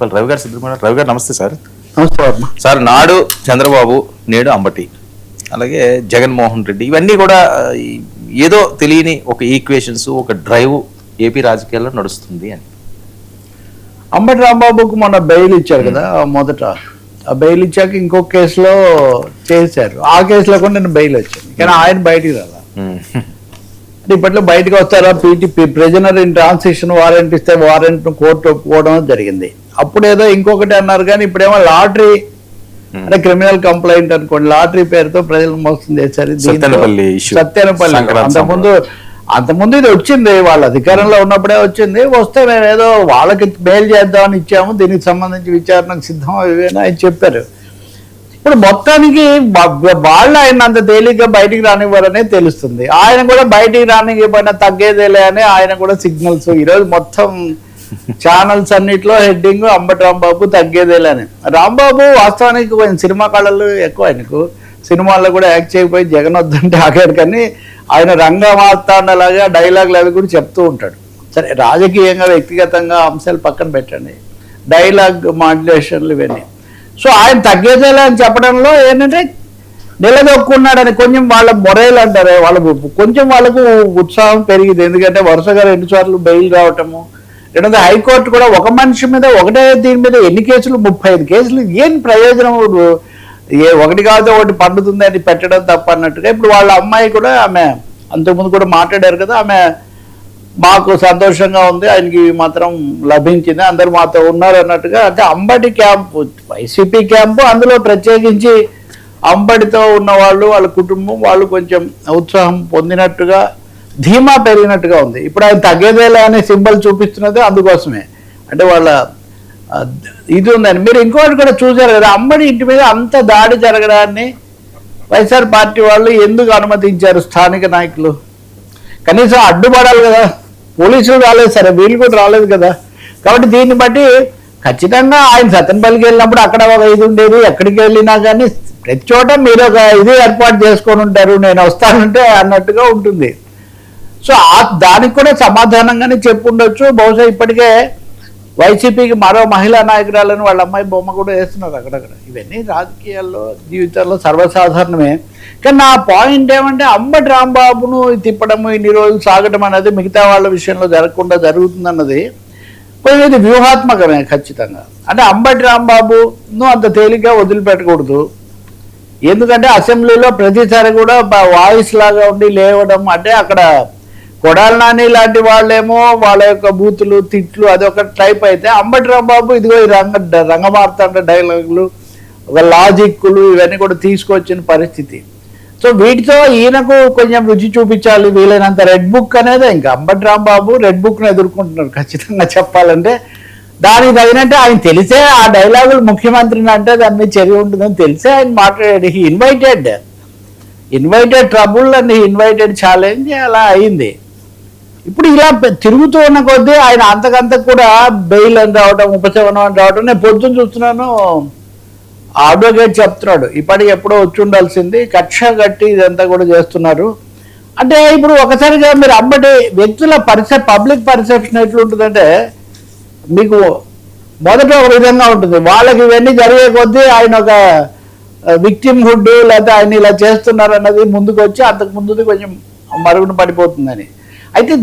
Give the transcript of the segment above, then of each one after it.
కట్టపల్లి రవి గారు సిద్ధంగా రవి గారు నమస్తే సార్. నమస్తే సార్ నాడు చంద్రబాబు నేడు అంబటి అలాగే జగన్మోహన్ రెడ్డి ఇవన్నీ కూడా ఏదో తెలియని ఒక ఈక్వేషన్స్ ఒక డ్రైవ్ ఏపీ రాజకీయాల్లో నడుస్తుంది అని. అంబటి రాంబాబుకు మొన్న బెయిల్ ఇచ్చారు కదా మొదట. ఆ బెయిల్ ఇచ్చాక ఇంకో కేసులో చేశారు. ఆ కేసులో కూడా నేను బెయిల్ వచ్చింది. కానీ ఆయన బయటికి రాలా. అంటే ఇప్పట్లో బయటకు వస్తారా? PTP prisoner in transaction warrant ఇస్తే వారెంట్ కోర్టు ఒప్పుకోవడం జరిగింది. అప్పుడు ఏదో ఇంకొకటి అన్నారు కానీ ఇప్పుడేమో లాటరీ అంటే క్రిమినల్ కంప్లైంట్ అనుకోండి. లాటరీ పేరుతో ప్రజలు మోసం చేశారు. సత్తెనపల్లి సంక్రాంతి అంతకుముందు అంతకుముందు ఇది వచ్చింది. వాళ్ళ అధికారంలో ఉన్నప్పుడే వచ్చింది. వస్తే మేము ఏదో వాళ్ళకి మేలు చేద్దామని ఇచ్చాము. దీనికి సంబంధించి విచారణకు సిద్ధం ఇవేనా అని చెప్పారు. ఇప్పుడు మొత్తానికి వాళ్ళు ఆయన అంత తేలిగ్గా బయటికి రానివ్వరనే తెలుస్తుంది. ఆయన కూడా బయటికి రానివ్వబడిన తగ్గేదేలే అని ఆయన కూడా సిగ్నల్స్ ఈరోజు మొత్తం ఛానల్స్ అన్నిట్లో హెడ్డింగ్ అంబటి రాంబాబు తగ్గేదేలే అని రాంబాబు వాస్తవానికి కొంచెం సినిమా కళలు ఎక్కువ ఆయనకు. సినిమాల్లో కూడా యాక్ట్ చేయకపోయి జగన్ వద్దంటే ఆగాడు కానీ ఆయన రంగమార్తాండలాగా డైలాగులు అవి కూడా చెప్తూ ఉంటాడు. సరే రాజకీయంగా వ్యక్తిగతంగా అంశాలు పక్కన పెట్టండి. డైలాగ్ మాడ్యులేషన్లు ఇవన్నీ. సో ఆయన తగ్గేదేలా అని చెప్పడంలో ఏంటంటే నిలదొక్కున్నాడని కొంచెం వాళ్ళ మొరేలు అంటారే వాళ్ళ కొంచెం వాళ్ళకు ఉత్సాహం పెరిగింది. ఎందుకంటే వరుసగా రెండు సార్లు బెయిల్ రావటము రెండోది హైకోర్టు కూడా ఒక మనిషి మీద ఒకటే దీని మీద ఎన్ని కేసులు? ముప్పై ఐదు కేసులు. ఏం ప్రయోజనం? ఏ ఒకటి కాదు ఒకటి పండుతుంది అని పెట్టడం తప్ప అన్నట్టుగా ఇప్పుడు వాళ్ళ అమ్మాయి కూడా ఆమె అంతకుముందు కూడా మాట్లాడారు కదా ఆమె మాకు సంతోషంగా ఉంది ఆయనకి మాత్రం లభించింది అందరు మాతో ఉన్నారు అన్నట్టుగా. అంటే అంబటి క్యాంపు వైసీపీ క్యాంపు అందులో ప్రత్యేకించి అంబడితో ఉన్న వాళ్ళు వాళ్ళ కుటుంబం వాళ్ళు కొంచెం ఉత్సాహం పొందినట్టుగా ధీమా పెరిగినట్టుగా ఉంది. ఇప్పుడు ఆయన తగ్గేదేలా అనే సింబల్ చూపిస్తున్నది అందుకోసమే. అంటే వాళ్ళ ఇది ఉందని మీరు ఇంకోటి కూడా చూశారు కదా అమ్మడి ఇంటి మీద అంత దాడి జరగడాన్ని వైఎస్ఆర్ పార్టీ వాళ్ళు ఎందుకు అనుమతించారు స్థానిక నాయకులు? కనీసం అడ్డుపడాలి కదా. పోలీసులు రాలేదు సరే వీళ్ళు కూడా రాలేదు కదా. కాబట్టి దీన్ని బట్టి ఖచ్చితంగా ఆయన సతన్పల్లికి వెళ్ళినప్పుడు అక్కడ ఒక ఇది ఉండేది. ఎక్కడికి వెళ్ళినా కానీ ప్రతి చోట మీరు ఒక ఇది ఏర్పాటు చేసుకొని ఉంటారు. నేను వస్తానంటే అన్నట్టుగా ఉంటుంది. సో ఆ దానికి కూడా సమాధానంగానే చెప్పుండొచ్చు. బహుశా ఇప్పటికే వైసీపీకి మరో మహిళా నాయకురాలని వాళ్ళ అమ్మాయి బొమ్మ కూడా వేస్తున్నారు అక్కడక్కడ. ఇవన్నీ రాజకీయాల్లో జీవితాల్లో సర్వసాధారణమే. కానీ నా పాయింట్ ఏమంటే అంబటి రాంబాబును తిప్పడము ఇన్ని రోజులు సాగటం అనేది మిగతా వాళ్ళ విషయంలో జరగకుండా జరుగుతుందన్నది కొంచెం ఇది వ్యూహాత్మకమే ఖచ్చితంగా. అంటే అంబటి రాంబాబును అంత తేలిగ్గా వదిలిపెట్టకూడదు. ఎందుకంటే అసెంబ్లీలో ప్రతిసారి కూడా వాయిస్ లాగా ఉండి లేవడం అంటే అక్కడ కొడాల నాని లాంటి వాళ్ళేమో వాళ్ళ యొక్క బూతులు తిట్లు అదొక టైప్ అయితే అంబటి రాంబాబు ఇదిగో ఈ రంగ రంగమార్తాండ డైలాగులు ఒక లాజిక్లు ఇవన్నీ కూడా తీసుకొచ్చిన పరిస్థితి. సో వీటితో ఈయనకు కొంచెం రుచి చూపించాలి వీలైనంత. రెడ్ బుక్ అనేది ఇంకా అంబటి రాంబాబు రెడ్ బుక్ను ఎదుర్కొంటున్నారు ఖచ్చితంగా చెప్పాలంటే. దానికి తగినట్టు ఆయన తెలిసే ఆ డైలాగులు ముఖ్యమంత్రిని అంటే దాని మీద చర్య ఉంటుందని తెలిసే ఆయన మాట్లాడాడు. He invited invited trouble and invited challenge అలా అయింది. ఇప్పుడు ఇలా తిరుగుతూ ఉన్న కొద్దీ ఆయన అంతకంత కూడా బెయిల్ అని రావడం ఉపశమనం అని రావడం నేను పొద్దున్న చూస్తున్నాను అడ్వకేట్ చెప్తున్నాడు ఇప్పటికి ఎప్పుడో వచ్చి ఉండాల్సింది కక్ష కట్టి ఇదంతా కూడా చేస్తున్నారు. అంటే ఇప్పుడు ఒకసారిగా మీరు అమ్మటి వ్యక్తుల పరిసెప్ పబ్లిక్ పర్సెప్షన్ ఎట్లుంటుందంటే మీకు మొదట ఒక విధంగా ఉంటుంది. వాళ్ళకి ఇవన్నీ జరిగే కొద్దీ ఆయన ఒక విక్టిమ్ హుడ్ లేకపోతే ఆయన ఇలా చేస్తున్నారు అన్నది ముందుకు వచ్చి అంతకు ముందుది కొంచెం మరుగున పడిపోతుందని. అయితే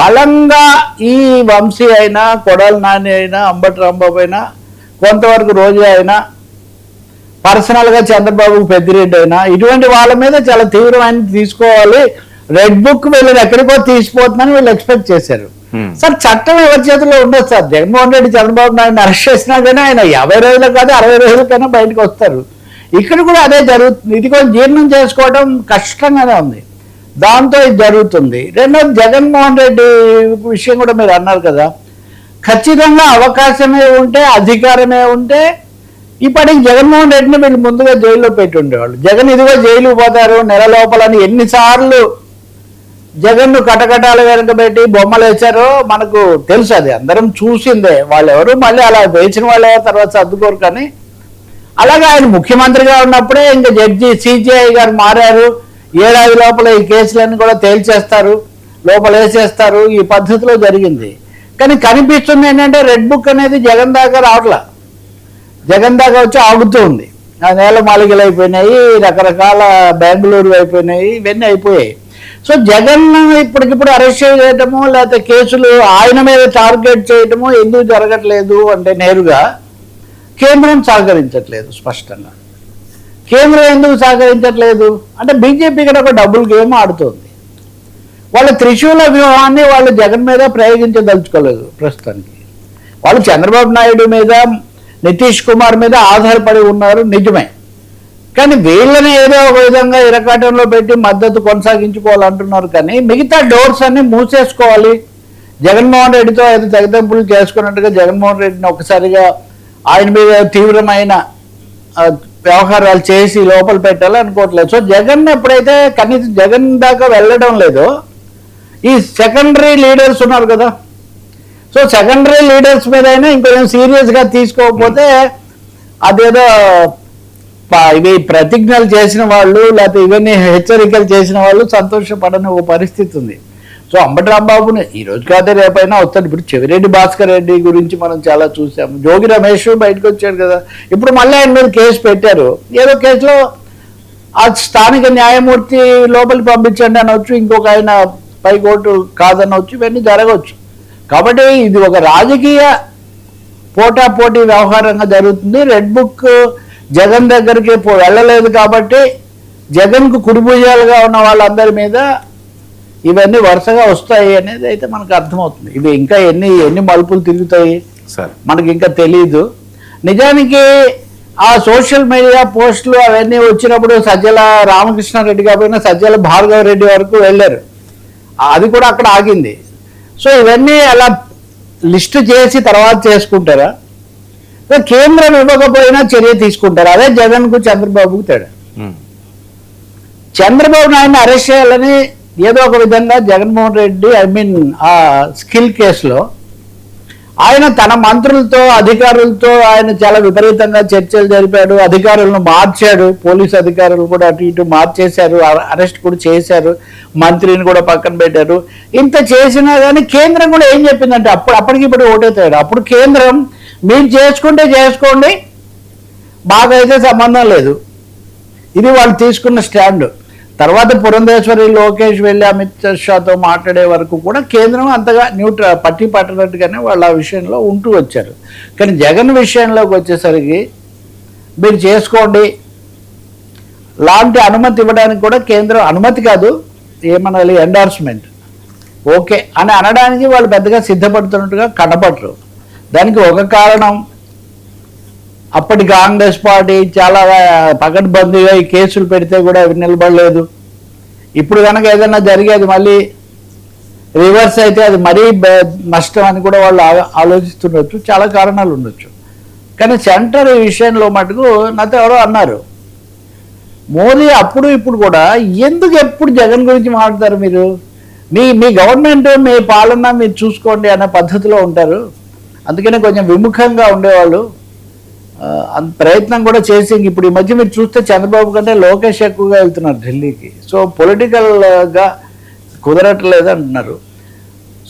బలంగా ఈ వంశీ అయినా కొడాలి నాని అయినా అంబటి రాంబాబు అయినా కొంతవరకు రోజు అయినా పర్సనల్గా చంద్రబాబు పెద్దిరెడ్డి అయినా ఇటువంటి వాళ్ళ మీద చాలా తీవ్రమైన తీసుకోవాలి. రెడ్ బుక్ వీళ్ళని ఎక్కడికో తీసిపోతుందని వీళ్ళు ఎక్స్పెక్ట్ చేశారు. సార్ చట్టం ఎవరి చేతిలో ఉండదు సార్. జగన్మోహన్ రెడ్డి చంద్రబాబు నాయుడు అరెస్ట్ చేసినా కానీ ఆయన యాభై రోజులు కాదు అరవై రోజులకైనా బయటకు వస్తారు. ఇక్కడ కూడా అదే జరుగుతుంది. ఇది కూడా జీర్ణం చేసుకోవడం కష్టంగానే ఉంది. దాంతో ఇది జరుగుతుంది. రెండోది జగన్మోహన్ రెడ్డి విషయం కూడా మీరు అన్నారు కదా. ఖచ్చితంగా అవకాశమే ఉంటే అధికారమే ఉంటే ఇప్పటికి జగన్మోహన్ రెడ్డిని వీళ్ళు ముందుగా జైల్లో పెట్టి ఉండేవాళ్ళు జగన్ ఇదిగో జైలు పోతారు నెల లోపలని ఎన్నిసార్లు జగన్ను కటకటాలు వెనుక పెట్టి బొమ్మలు వేశారో మనకు తెలుసు అది. అందరం చూసిందే. వాళ్ళు ఎవరు మళ్ళీ అలా వేసిన వాళ్ళే తర్వాత సర్దుకోరు కానీ. అలాగే ఆయన ముఖ్యమంత్రిగా ఉన్నప్పుడే ఇంకా జడ్జి సిజిఐ గారు మారారు. ఏడాది లోపల ఈ కేసులన్నీ కూడా తేల్చేస్తారు లోపల వేసేస్తారు ఈ పద్ధతిలో జరిగింది. కానీ కనిపిస్తుంది ఏంటంటే రెడ్ బుక్ అనేది జగన్ దాకా రావట్లా. జగన్ దాకా వచ్చి ఆగుతూ ఉంది. ఆ నేల మాలికలు అయిపోయినాయి రకరకాల బెంగళూరు అయిపోయినాయి ఇవన్నీ అయిపోయాయి. సో జగన్ ఇప్పటికిప్పుడు అరెస్ట్ చేయటము లేకపోతే కేసులు ఆయన మీద టార్గెట్ చేయటము ఎందుకు జరగట్లేదు అంటే నేరుగా కేంద్రం సహకరించట్లేదు స్పష్టంగా. కేంద్రం ఎందుకు సహకరించట్లేదు? అంటే బీజేపీ ఇక్కడ ఒక డబుల్ గేమ్ ఆడుతోంది. వాళ్ళ త్రిశూల వ్యూహాన్ని వాళ్ళు జగన్ మీద ప్రయోగించదలుచుకోలేదు ప్రస్తుతానికి. వాళ్ళు చంద్రబాబు నాయుడు మీద నితీష్ కుమార్ మీద ఆధారపడి ఉన్నారు నిజమే. కానీ వీళ్ళని ఏదో ఒక విధంగా ఇరకాటంలో పెట్టి మద్దతు కొనసాగించుకోవాలంటున్నారు కానీ మిగతా డోర్స్ అన్ని మూసేసుకోవాలి. జగన్మోహన్ రెడ్డితో ఏదో తెగదెంపులు చేసుకున్నట్టుగా జగన్మోహన్ రెడ్డిని ఒకసారిగా ఆయన మీద తీవ్రమైన వ్యవహారాలు చేసి లోపల పెట్టాలి అనుకోవట్లేదు. సో జగన్ ఎప్పుడైతే కనీసం జగన్ దాకా వెళ్ళడం లేదో ఈ సెకండరీ లీడర్స్ ఉన్నారు కదా. సో సెకండరీ లీడర్స్ మీద అయినా ఇంకొంచెం సీరియస్గా తీసుకోకపోతే అదేదో ఇవి ప్రతిజ్ఞలు చేసిన వాళ్ళు లేకపోతే ఇవన్నీ హెచ్చరికలు చేసిన వాళ్ళు సంతోషపడని ఒక పరిస్థితి ఉంది. సో అంబటి రాంబాబుని ఈ రోజు కాదే రేపైనా వస్తాడు. ఇప్పుడు చెవిరెడ్డి భాస్కర్ రెడ్డి గురించి మనం చాలా చూసాము జోగి రమేష్ బయటకు వచ్చాడు కదా. ఇప్పుడు మళ్ళీ ఆయన మీద కేసు పెట్టారు. ఏదో కేసులో ఆ స్థానిక న్యాయమూర్తి లోపలికి పంపించండి అనవచ్చు ఇంకొక ఆయన పైకోర్టు కాదనవచ్చు ఇవన్నీ జరగవచ్చు కాబట్టి ఇది ఒక రాజకీయ పోటా పోటీ వ్యవహారంగా జరుగుతుంది. రెడ్ బుక్ జగన్ దగ్గరికి పో- వెళ్ళలేదు కాబట్టి జగన్కు కుడిభుజాలుగా ఉన్న వాళ్ళందరి మీద ఇవన్నీ వరుసగా వస్తాయి అనేది అయితే మనకు అర్థమవుతుంది. ఇవి ఇంకా ఎన్ని ఎన్ని మలుపులు తిరుగుతాయి? సార్. మనకి ఇంకా తెలియదు నిజానికి ఆ సోషల్ మీడియా పోస్టులు అవన్నీ వచ్చినప్పుడు సజ్జల రామకృష్ణారెడ్డి కాకపోయినా సజ్జల భార్గవ రెడ్డి వరకు వెళ్ళారు. అది కూడా అక్కడ ఆగింది. సో ఇవన్నీ అలా లిస్ట్ చేసి తర్వాత చేసుకుంటారా? కేంద్రం ఇవ్వకపోయినా చర్య తీసుకుంటారు. అదే జగన్కు చంద్రబాబుకు తేడా. చంద్రబాబు నాయుడిని అరెస్ట్ చేయాలని ఏదో ఒక విధంగా జగన్మోహన్ రెడ్డి ఐ మీన్ ఆ స్కిల్ కేసులో ఆయన తన మంత్రులతో అధికారులతో ఆయన చాలా విపరీతంగా చర్చలు జరిపాడు అధికారులను మార్చాడు పోలీస్ అధికారులు కూడా అటు ఇటు మార్చేశారు అరెస్ట్ కూడా చేశారు మంత్రిని కూడా పక్కన పెట్టారు. ఇంత చేసినా కానీ కేంద్రం కూడా ఏం చెప్పిందంటే అప్పుడు అప్పటికి ఇప్పుడు ఒకటే తేడా అప్పుడు కేంద్రం మీరు చేసుకుంటే చేసుకోండి బాగా అయితే సంబంధం లేదు. ఇది వాళ్ళు తీసుకున్న స్టాండ్. తర్వాత పురంధేశ్వరి లోకేష్ వెళ్ళి అమిత్ షాతో మాట్లాడే వరకు కూడా కేంద్రం అంతగా న్యూట్ర పట్టి పట్టనట్టుగానే వాళ్ళు ఆ విషయంలో ఉంటూ వచ్చారు. కానీ జగన్ విషయంలోకి వచ్చేసరికి మీరు చేసుకోండి. లాంటి అనుమతి ఇవ్వడానికి కూడా కేంద్రం అనుమతి కాదు ఏమనాలి ఎండార్స్మెంట్ ఓకే అని అనడానికి వాళ్ళు పెద్దగా సిద్ధపడుతున్నట్టుగా కనపడరు. దానికి ఒక కారణం అప్పటి కాంగ్రెస్ పార్టీ చాలా పకడ్బందీగా ఈ కేసులు పెడితే కూడా నిలబడలేదు. ఇప్పుడు కనుక ఏదైనా జరిగేది మళ్ళీ రివర్స్ అయితే అది మరీ బ- నష్టం అని కూడా వాళ్ళు ఆలోచిస్తుండొచ్చు. చాలా కారణాలు ఉండొచ్చు. కానీ సెంటర్ ఈ విషయంలో మటుకు నాతో ఎవరో అన్నారు. మోదీ అప్పుడు ఇప్పుడు కూడా ఎందుకు ఎప్పుడు జగన్ గురించి మాట్లాడతారు మీరు? మీ మీ గవర్నమెంట్ మీ పాలన మీరు చూసుకోండి అనే పద్ధతిలో ఉంటారు. అందుకనే కొంచెం విముఖంగా ఉండేవాళ్ళు. ప్రయత్నం కూడా చేసి ఇప్పుడు ఈ మధ్య మీరు చూస్తే చంద్రబాబు కంటే లోకేష్ ఎక్కువగా వెళ్తున్నారు ఢిల్లీకి. సో పొలిటికల్గా కుదరట్లేదు అంటున్నారు.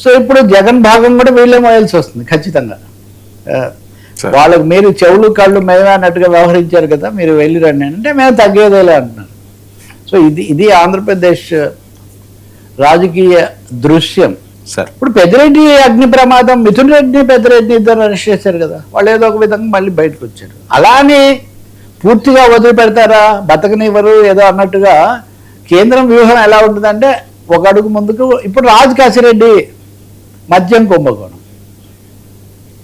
సో ఇప్పుడు జగన్ భాగం కూడా వీళ్ళే మోయాల్సి వస్తుంది ఖచ్చితంగా. వాళ్ళకి మీరు చెవులు కళ్ళు మేమే అన్నట్టుగా వ్యవహరించారు కదా మీరు వెళ్ళి రండి అంటే మేము తగ్గేదేలే అంటున్నారు. సో ఇది ఇది ఆంధ్రప్రదేశ్ రాజకీయ దృశ్యం. సార్. ఇప్పుడు పెద్దరెడ్డి అగ్ని ప్రమాదం మిథున్ రెడ్డి పెద్దరెడ్డి ఇద్దరు అరెస్ట్ చేశారు కదా. వాళ్ళు ఏదో ఒక విధంగా మళ్ళీ బయటకు వచ్చారు. అలానే పూర్తిగా వదిలిపెడతారా? బతకనివ్వరు ఏదో అన్నట్టుగా కేంద్రం వ్యూహం ఎలా ఉంటుందంటే ఒక అడుగు ముందుకు ఇప్పుడు రాజు కాశిరెడ్డి మద్యం కుంభకోణం.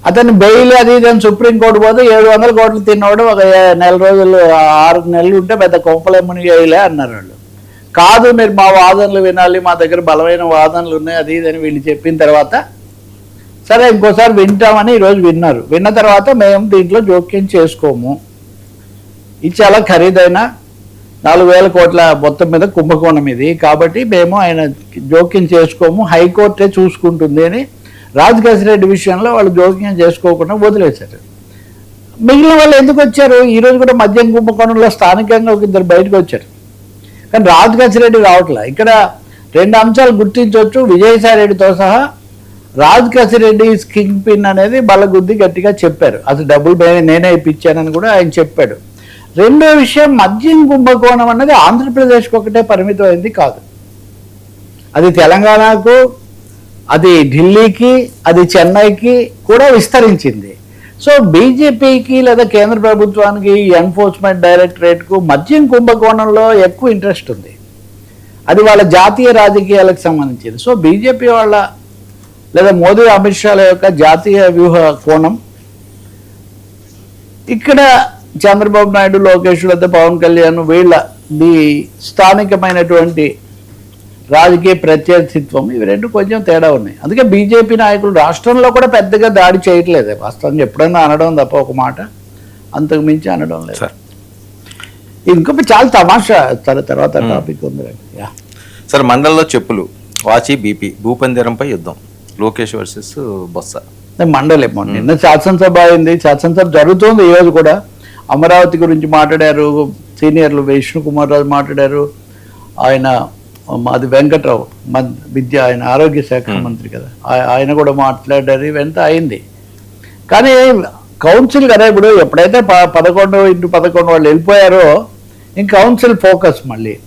అతను బెయిల్ అది ఇది అని సుప్రీంకోర్టు పోతే ఏడు వందల కోట్లు తిన్నవాడు ఒక నెల రోజులు ఆరు నెలలు ఉంటే పెద్ద కొంపలేమని వేయలే అన్నారు వాళ్ళు. కాదు మీరు మా వాదనలు వినాలి మా దగ్గర బలమైన వాదనలు ఉన్నాయి అది ఇది అని వీళ్ళు చెప్పిన తర్వాత సరే ఇంకోసారి వింటామని ఈరోజు విన్నారు. విన్న తర్వాత మేము దీంట్లో జోక్యం చేసుకోము. ఇది చాలా ఖరీదైన నాలుగు వేల కోట్ల మొత్తం మీద కుంభకోణం ఇది. కాబట్టి మేము ఆయన జోక్యం చేసుకోము హైకోర్టే చూసుకుంటుంది అని రాజకేశ్వరరెడ్డి విషయంలో వాళ్ళు జోక్యం చేసుకోకుండా వదిలేశారు. మిగిలిన వాళ్ళు ఎందుకు వచ్చారు? ఈరోజు కూడా మద్యం కుంభకోణంలో స్థానికంగా ఒక ఇద్దరు బయటకు వచ్చారు. కానీ రాజకేశ్వరరెడ్డి రావట్లే. ఇక్కడ రెండు అంశాలు గుర్తించవచ్చు. విజయసాయి రెడ్డితో సహా రాజ్ కసిరెడ్డి కింగ్ పిన్ అనేది బలగుద్ది గట్టిగా చెప్పారు. అది డబ్బులు నేనే ఇప్పించానని కూడా ఆయన చెప్పాడు. రెండో విషయం మద్యం కుంభకోణం అన్నది ఆంధ్రప్రదేశ్కి ఒకటే పరిమితం అయింది కాదు. అది తెలంగాణకు అది ఢిల్లీకి అది చెన్నైకి కూడా విస్తరించింది. సో బీజేపీకి లేదా కేంద్ర ప్రభుత్వానికి ఎన్ఫోర్స్మెంట్ డైరెక్టరేట్కు మద్యం కుంభకోణంలో ఎక్కువ ఇంట్రెస్ట్ ఉంది. అది వాళ్ళ జాతీయ రాజకీయాలకు సంబంధించింది. సో బీజేపీ వాళ్ళ లేదా మోదీ అమిత్ షాల యొక్క జాతీయ వ్యూహ కోణం ఇక్కడ చంద్రబాబు నాయుడు లోకేష్ లేదా పవన్ కళ్యాణ్ వీళ్ళ ది స్థానికమైనటువంటి రాజకీయ ప్రత్యర్థిత్వం ఇవి రెండు కొంచెం తేడా ఉన్నాయి. అందుకే బీజేపీ నాయకులు రాష్ట్రంలో కూడా పెద్దగా దాడి చేయట్లేదు. వాస్తవంగా ఎప్పుడైనా అనడం తప్ప ఒక మాట అంతకు మించి అనడం లేదు. సార్. ఇంకొక చాలా తమాషా తర- తర్వాత టాపిక్ ఉంది. సార్ మండలంలో చెప్పులు. వాచి బీపీ. భూపందేరంపై యుద్ధం. లోకేష్ వర్సెస్ బొత్స. అదే మండలేమో నిన్న శాసనసభ అయింది. శాసనసభ జరుగుతుంది ఈ రోజు కూడా. అమరావతి గురించి మాట్లాడారు. సీనియర్లు విష్ణు కుమార్ రాజు మాట్లాడారు. ఆయన మాది వెంకట్రావు మన విద్య ఆయన ఆరోగ్య శాఖ మంత్రి కదా. ఆయన కూడా మాట్లాడారు ఇవంతా అయింది. కానీ కౌన్సిల్ కదా ఇప్పుడు ఎప్పుడైతే ప పదకొండు ఇంటూ పదకొండు వాళ్ళు వెళ్ళిపోయారో ఇంక కౌన్సిల్ ఫోకస్ మళ్ళీ.